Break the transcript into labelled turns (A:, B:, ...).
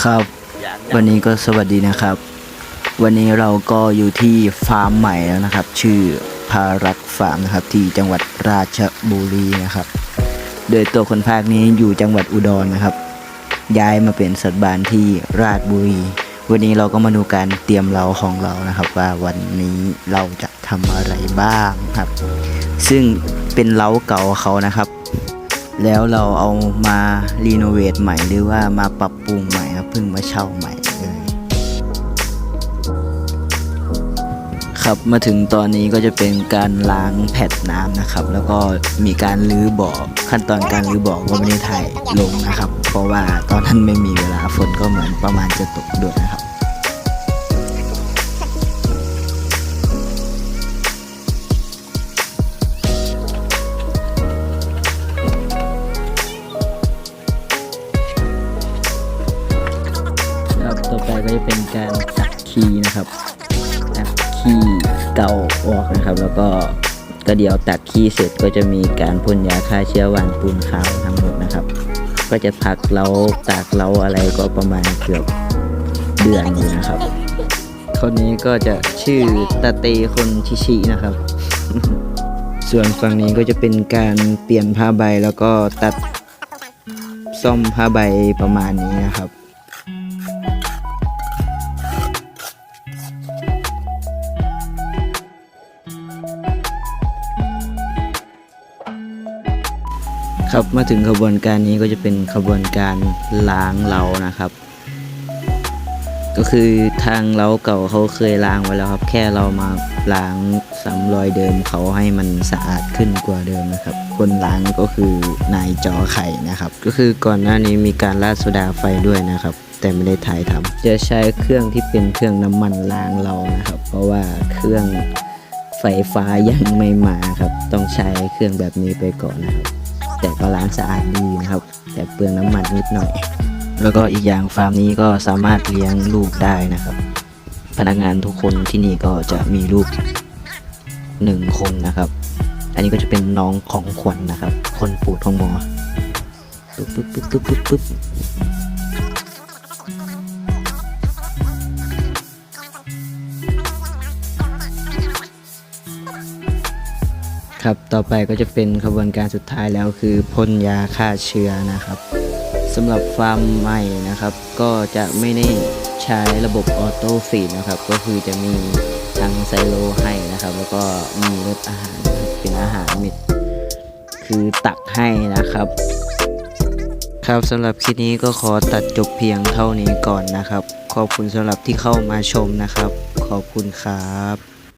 A: ครับ วันนี้ก็สวัสดีนะครับ วันนี้เราก็อยู่ที่ฟาร์มใหม่แล้วนะครับ ชื่อพารักฟาร์มนะครับ ที่จังหวัดราชบุรีนะครับ โดยตัวคนภาคนี้อยู่จังหวัดอุดรนะครับ ย้ายมาเป็นสัตว์บานที่ราชบุรี วันนี้เราก็มาดูการเตรียมเราของเรานะครับ ว่าวันนี้เราจะทำอะไรบ้างครับ ซึ่งเป็นเล้าเก่าเขานะครับแล้วเราเอามารีโนเวทใหม่หรือว่ามาปรับปรุงใหม่ครับ เพิ่งมาเช่าใหม่เลยครับมาถึงตอนนี้ก็จะเป็นการล้างแผ่นน้ำนะครับ แล้วก็มีการรื้อบ่อขั้นตอนการรื้อบ่อก็ไม่ได้ถ่ายลงนะครับ เพราะว่าตอนนั้นไม่มีเวลาฝนก็เหมือนประมาณจะตกด้วยนะครับ ต่อไปก็จะเป็นการตักขี้นะครับ ตักขี้เก่าออกนะครับ แล้วก็ก็เดี๋ยวตักขี้เสร็จก็จะมีการพ่นยาฆ่าเชื้อวานปูนขาวทั้งหมดนะครับ ก็จะพักเล้าตากเล้าอะไรก็ประมาณเกือบเดือนอยู่นะครับ คนนี้ก็จะชื่อตาเตคนชิชินะครับ ส่วนฝั่งนี้ก็จะเป็นการเปลี่ยนผ้าใบแล้วก็ตัดซ่อมผ้าใบประมาณนี้นะครับ ครับมาถึงขบวนการนี้ก็จะเป็นขบวนการล้างเรานะครับ ก็คือทางเราเก่าเขาเคยล้างไว้แล้วครับ แค่เรามาล้างซ้ำรอยเดิมเขาให้มันสะอาดขึ้นกว่าเดิมนะครับ คนล้างก็คือนายจอไข่นะครับ ก็คือก่อนหน้านี้มีการราดโซดาไฟด้วยนะครับ แต่ไม่ได้ถ่ายทำจะใช้เครื่องที่เป็นเครื่องน้ำมันล้างเรานะครับ เพราะว่าเครื่องไฟฟ้ายังไม่มาครับ ต้องใช้เครื่องแบบนี้ไปก่อนนะครับ แต่ก็ล้างสะอาดดีนะครับ แต่เปลืองน้ำมันนิดหน่อย แล้วก็อีกอย่างฟาร์มนี้ก็สามารถเลี้ยงลูกได้นะครับ พนักงานทุกคนที่นี่ก็จะมีลูกหนึ่งคนนะครับ อันนี้ก็จะเป็นน้องของขวัญนะครับ คนปูดของหมอปุ๊บปุ๊บปุ๊บปุ๊บปุ๊บ ครับต่อไปก็จะเป็นขบวนการสุดท้ายแล้วคือพ่นยาฆ่าเชื้อนะครับสำหรับฟาร์มใหม่นะครับ ก็จะไม่ได้ใช้ระบบออโต้ฟีดนะครับ ก็คือจะมีทั้งไซโลให้นะครับ แล้วก็มีรถอาหารเป็นอาหารเม็ดคือตักให้นะครับ ครับสำหรับคลิปนี้ก็ขอตัดจบเพียงเท่านี้ก่อนนะครับ ขอบคุณสำหรับที่เข้ามาชมนะครับ ขอบคุณครับ